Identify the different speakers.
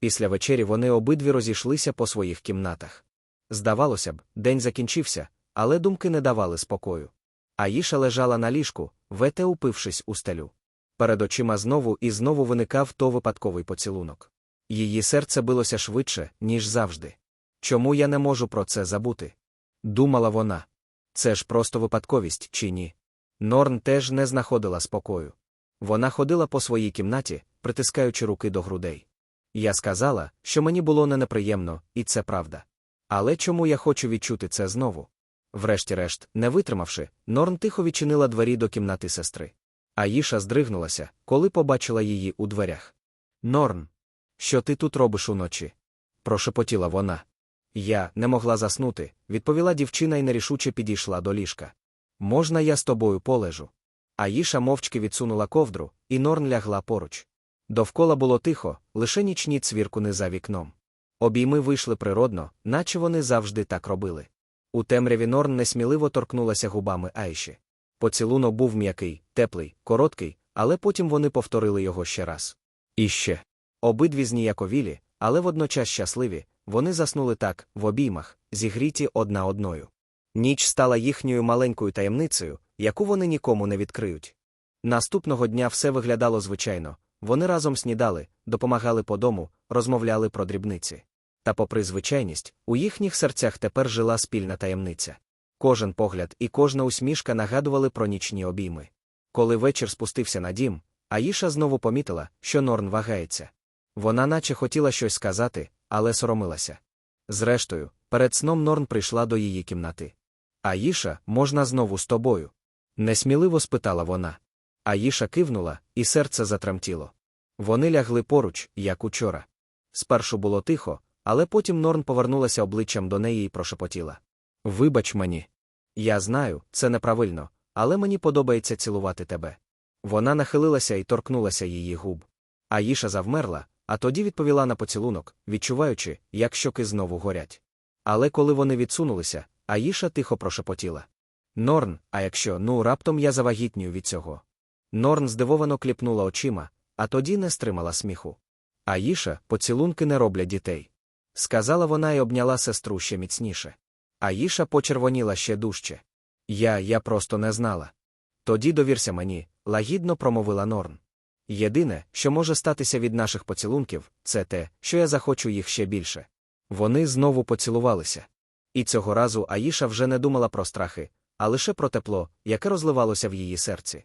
Speaker 1: Після вечері вони обидві розійшлися по своїх кімнатах. Здавалося б, день закінчився, але думки не давали спокою. Аїша лежала на ліжку, вете упившись у стелю. Перед очима знову і знову виникав то випадковий поцілунок. Її серце билося швидше, ніж завжди. Чому я не можу про це забути? Думала вона. Це ж просто випадковість, чи ні? Норн теж не знаходила спокою. Вона ходила по своїй кімнаті, притискаючи руки до грудей. Я сказала, що мені було не неприємно, і це правда. Але чому я хочу відчути це знову? Врешті-решт, не витримавши, Норн тихо відчинила двері до кімнати сестри. Аїша здригнулася, коли побачила її у дверях. Норн, що ти тут робиш уночі? прошепотіла вона. Я не могла заснути, відповіла дівчина і нерішуче підійшла до ліжка. Можна, я з тобою полежу? Аїша мовчки відсунула ковдру, і Норн лягла поруч. Довкола було тихо, лише нічні цвіркуни за вікном. Обійми вийшли природно, наче вони завжди так робили. У темряві Норн несміливо торкнулася губами Айші. Поцілунок був м'який, теплий, короткий, але потім вони повторили його ще раз. І ще. Обидві зніяковілі, але водночас щасливі, вони заснули так, в обіймах, зігріті одна одною. Ніч стала їхньою маленькою таємницею, яку вони нікому не відкриють. Наступного дня все виглядало звичайно, вони разом снідали, допомагали по дому, розмовляли про дрібниці. Та, попри звичайність, у їхніх серцях тепер жила спільна таємниця. Кожен погляд і кожна усмішка нагадували про нічні обійми. Коли вечір спустився на дім, Аїша знову помітила, що Норн вагається. Вона наче хотіла щось сказати, але соромилася. Зрештою, перед сном Норн прийшла до її кімнати. Аїша, можна знову з тобою? Несміливо спитала вона. Аїша кивнула, і серце затремтіло. Вони лягли поруч, як учора. Спершу було тихо, але потім Норн повернулася обличчям до неї і прошепотіла. Вибач мені. Я знаю, це неправильно, але мені подобається цілувати тебе. Вона нахилилася і торкнулася її губ. Аїша завмерла, а тоді відповіла на поцілунок, відчуваючи, як щоки знову горять. Але коли вони відсунулися, Аїша тихо прошепотіла. Норн, а якщо, ну, раптом я завагітнюю від цього. Норн здивовано кліпнула очима, а тоді не стримала сміху. Аїша, поцілунки не роблять дітей. Сказала вона і обняла сестру ще міцніше. Аїша почервоніла ще дужче. Я, я просто не знала. Тоді довірся мені, лагідно промовила Норн. Єдине, що може статися від наших поцілунків, це те, що я захочу їх ще більше. Вони знову поцілувалися. І цього разу Аїша вже не думала про страхи, а лише про тепло, яке розливалося в її серці.